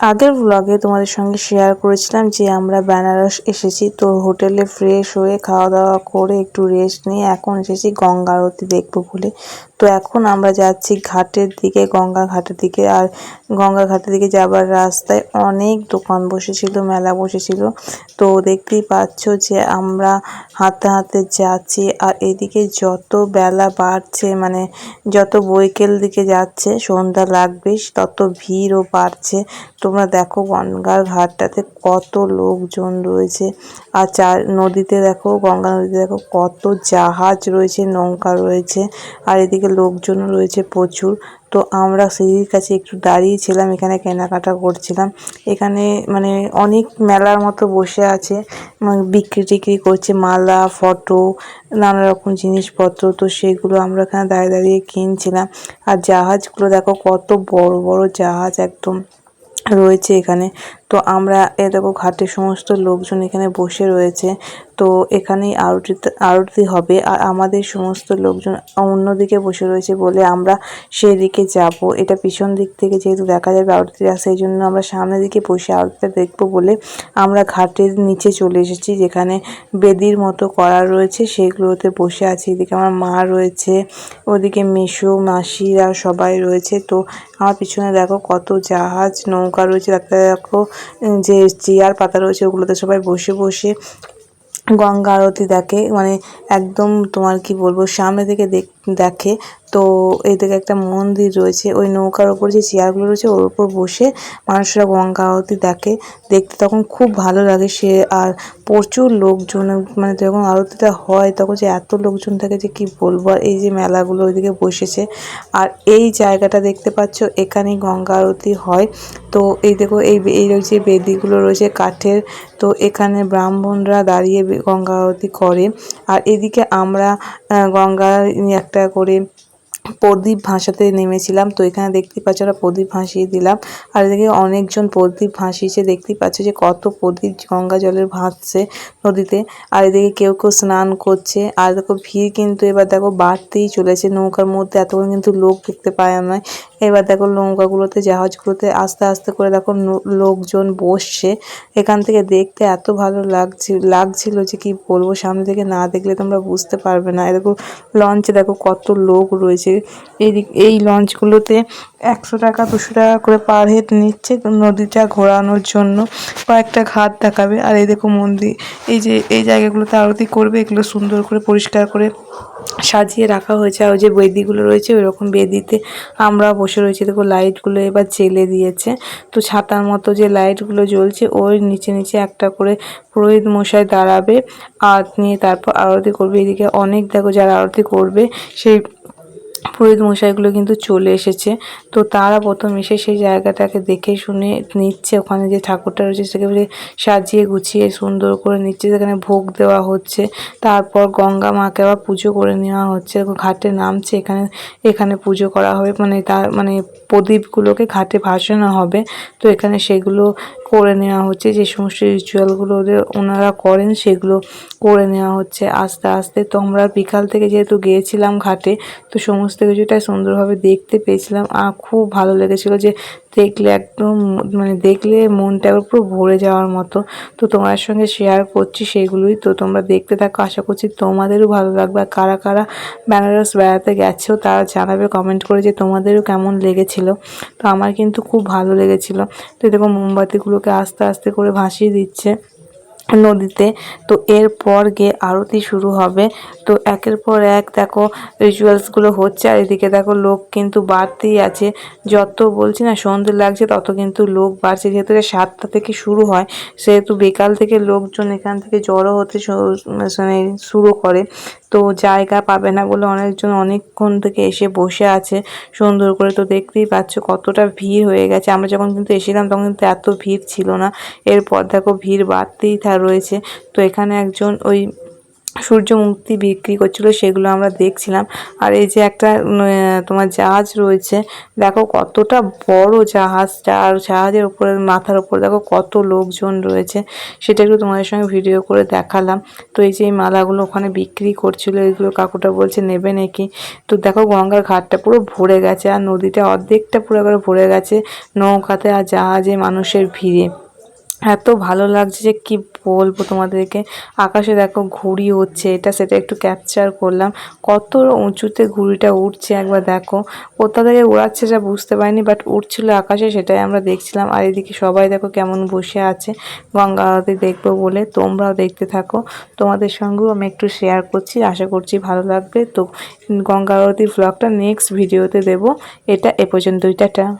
আগের ব্লগে তোমাদের সঙ্গে শেয়ার করেছিলাম যে আমরা বেনারস এসেছি, তো হোটেলে ফ্রেশ হয়ে খাওয়া দাওয়া করে একটু রেস্ট নিয়ে এখন এসেছি গঙ্গা আরতি দেখব বলে। তো এখন আমরা যাচ্ছি ঘাটের দিকে, গঙ্গা ঘাটের দিকে, আর গঙ্গা ঘাটের দিকে যাবার রাস্তায় অনেক দোকান বসেছিল, মেলা বসেছিল। তো দেখতেই পাচ্ছ যে আমরা হাঁটতে হাঁটতে যাচ্ছি আর এদিকে যত বেলা বাড়ছে মানে যত বৈকেল দিকে যাচ্ছে, সন্ধ্যা লাগবে, তত ভিড়ও বাড়ছে। তোমরা দেখো গঙ্গার ঘাটটাতে কত লোকজন রয়েছে। আর চার নদীতে দেখো, গঙ্গা নদীতে দেখো কত জাহাজ রয়েছে, নৌকা রয়েছে। আর এদিকে লোকজনও রয়েছে প্রচুর। তো আমরা সিঁড়ির কাছে একটু দাঁড়িয়েছিলাম এখানে কেনাকাটা করছিলাম। এখানে মানে অনেক মেলার মতো বসে আছে মানে বিক্রি টিক্রি করছে, মালা, ফটো, নানা রকম জিনিসপত্র। তো সেগুলো আমরা এখানে দাঁড়িয়ে দাঁড়িয়ে কিনছিলাম। আর জাহাজগুলো দেখো কত বড় বড় জাহাজ একদম রয়েছে এখানে। তো আমরা এ দেখো ঘাটে সমস্ত লোকজন এখানে বসে রয়েছে। তো এখানেই আরতিতে আরতি হবে। আর আমাদের সমস্ত লোকজন অন্যদিকে বসে রয়েছে বলে আমরা সেদিকে যাব। এটা পিছন দিক থেকে যেহেতু দেখা যাবে আরতি আরতিটা সেই জন্য আমরা সামনের দিকে বসে আরতিটা দেখব বলে আমরা ঘাটের নিচে চলে এসেছি, যেখানে বেদির মতো করা রয়েছে। সেগুলোতে বসে আছি। এদিকে আমার মা রয়েছে, ওদিকে মেশো, মাসিরা সবাই রয়েছে। তো আমার পিছনে দেখো কত জাহাজ, নৌকা রয়েছে। তাতে দেখো যে চেয়ার পাতা রয়েছে ওগুলোতে সবাই বসে বসে গঙ্গা আরতি দেখে। মানে একদম তোমার কি বলব, সামনে থেকে দেখে তো এই দিকে একটা মন্দির রয়েছে, ওই নৌকার ওপর যে চেয়ারগুলো রয়েছে ওর উপর বসে মানুষরা গঙ্গা আরতি দেখে। দেখতে তখন খুব ভালো লাগে সে, আর প্রচুর লোকজন মানে যখন আরতিটা হয় তখন যে এত লোকজন থাকে যে কি বলব, আর এই যে মেলাগুলো ওইদিকে বসেছে। আর এই জায়গাটা দেখতে পাচ্ছ, এখানেই গঙ্গা আরতি হয়। তো এই দেখো, এই এই যে বেদিগুলো রয়েছে কাঠের, তো এখানে ব্রাহ্মণরা দাঁড়িয়ে গঙ্গা আরতি করে। আর এদিকে আমরা গঙ্গা একটা করে প্রদীপ ভাসাতে নেমেছিলাম। তো এখানে দেখতে পাচ্ছ ওরা প্রদীপ ভাসিয়ে দিলাম। আর এদিকে অনেকজন প্রদীপ ভাসিয়েছে। দেখতেই পাচ্ছ যে কত প্রদীপ গঙ্গা জলের ভাসছে নদীতে। আর এদিকে কেউ কেউ স্নান করছে। আর দেখো ভিড় কিন্তু এবার দেখো বাড়তেই চলেছে। নৌকার মধ্যে এতক্ষণ কিন্তু লোক দেখতে পায় না। এবার দেখো নৌকাগুলোতে, জাহাজগুলোতে আস্তে আস্তে করে দেখো লোকজন বসছে। এখান থেকে দেখতে এত ভালো লাগছে, লাগছিল যে কি বলব? সামনে থেকে না দেখলে তোমরা বুঝতে পারবে না। এরকম লঞ্চে দেখো কত লোক রয়েছে। এই এই লঞ্চগুলোতে একশো টাকা, দুশো টাকা করে পার হেড নিচ্ছে নদীটা ঘোরানোর জন্য। কয়েকটা ঘাট দেখাবে। আর এই দেখো মন্দির, এই যে, এই জায়গাগুলোতে আরতি করবে, এগুলো সুন্দর করে পরিষ্কার করে সাজিয়ে রাখা হয়েছে। আর ওই যে বেদিগুলো রয়েছে ওই রকম বেদিতে আমরা বসে রয়েছি। দেখো লাইটগুলো এবার জেলে দিয়েছে। তো ছাতার মতো যে লাইটগুলো জ্বলছে ওই নিচে নিচে একটা করে পুরোহিত মশাই দাঁড়াবে আর নিয়ে তারপর আরতি করবে। এদিকে অনেক দেখো যারা আরতি করবে, সেই পুরোহিত মশাইগুলো কিন্তু চলে এসেছে। তো তারা প্রথম এসে সেই জায়গাটাকে দেখে শুনে নিচ্ছে। ওখানে যে ঠাকুরটা রয়েছে সেখানে সাজিয়ে গুছিয়ে সুন্দর করে নিচ্ছে। সেখানে ভোগ দেওয়া হচ্ছে। তারপর গঙ্গা মাকে আবার পুজো করে নেওয়া হচ্ছে। ঘাটে নামছে। এখানে এখানে পুজো করা হবে। মানে তার মানে প্রদীপগুলোকে ঘাটে ভাসানো হবে। তো এখানে সেগুলো করে নেওয়া হচ্ছে। যে সমস্ত রিচুয়ালগুলো ওদের, ওনারা করেন, সেগুলো করে নেওয়া হচ্ছে আস্তে আস্তে। তো আমরা বিকাল থেকে যেহেতু গিয়েছিলাম ঘাটে, তো সমস্ত কিছুটা সুন্দরভাবে দেখতে পেয়েছিলাম। আর খুব ভালো লেগেছিলো যে দেখলে একদম মানে দেখলে মনটা পুরো ভরে যাওয়ার মতো। তো তোমার সঙ্গে শেয়ার করছি সেগুলোই। তো তোমরা দেখতে থাকো, আশা করছি তোমাদেরও ভালো লাগবে। আর কারা কারা বেনারস বেড়াতে গেছেও তারা জানাবে কমেন্ট করে যে তোমাদেরও কেমন লেগেছিলো। তো আমার কিন্তু খুব ভালো লেগেছিলো। তো দেখো মোমবাতিগুলোকে আস্তে আস্তে করে ভাসিয়ে দিচ্ছে। নদীতে। তো এরপর গিয়ে আরতি শুরু হবে। তো একের পর এক দেখো রিচুয়ালসগুলো হচ্ছে, আর এদিকে দেখো লোক কিন্তু বাড়তেই আছে। যত বলছি না, সন্ধে লাগছে, তত কিন্তু লোক বাড়ছে। যেহেতু সাতটা থেকে শুরু হয়, সেহেতু বিকাল থেকে লোকজন এখান থেকে জড়ো হতে মানে শুরু করে। তো জায়গা পাবে না বলে অনেকজন অনেকক্ষণ থেকে এসে বসে আছে। সুন্দর করে তো দেখতেই পাচ্ছ কতটা ভিড় হয়ে গেছে। আমরা যখন কিন্তু এসেছিলাম তখন কিন্তু এত ভিড় ছিল না। এরপর দেখো ভিড় বাড়তেই থা, রয়েছে। তো এখানে একজন ওই সূর্যমুক্তি বিক্রি করছিল, সেগুলো আমরা দেখছিলাম। আর এই যে একটা তোমার জাহাজ রয়েছে, দেখো কতটা বড় জাহাজটা, আর জাহাজের উপরে, মাথার উপর দেখো কত লোকজন রয়েছে, সেটা একটু তোমাদের সঙ্গে ভিডিও করে দেখালাম। তো এই যে এই মালাগুলো ওখানে বিক্রি করছিল, এগুলো কাকুটা বলছে, নেবে নাকি? তো দেখো গঙ্গার ঘাটটা পুরো ভরে গেছে, আর নদীটা অর্ধেকটা পুরো করে ভরে গেছে নৌকাতে, আর জাহাজে মানুষের ভিড়ে। এত ভালো লাগছে যে কি বলব তোমাদেরকে। আকাশে দেখো ঘুড়ি হচ্ছে এটা সেটা একটু ক্যাপচার করলাম। কত উঁচুতে ঘুড়িটা উঠছে একবার দেখো। কোথা থেকে উড়াচ্ছে যা বুঝতে পারিনি বাট উঠছিল আকাশে, সেটাই আমরা দেখছিলাম। আর এদিকে সবাই দেখো কেমন বসে আছে, গঙ্গা আরতি দেখব বলে। তোমরাও দেখতে থাকো। তোমাদের সঙ্গেও আমি একটু শেয়ার করছি। আশা করছি ভালো লাগবে। তো গঙ্গা আরতির ব্লগটা নেক্সট ভিডিওতে দেবো। এটা এ পর্যন্তই, টাটা।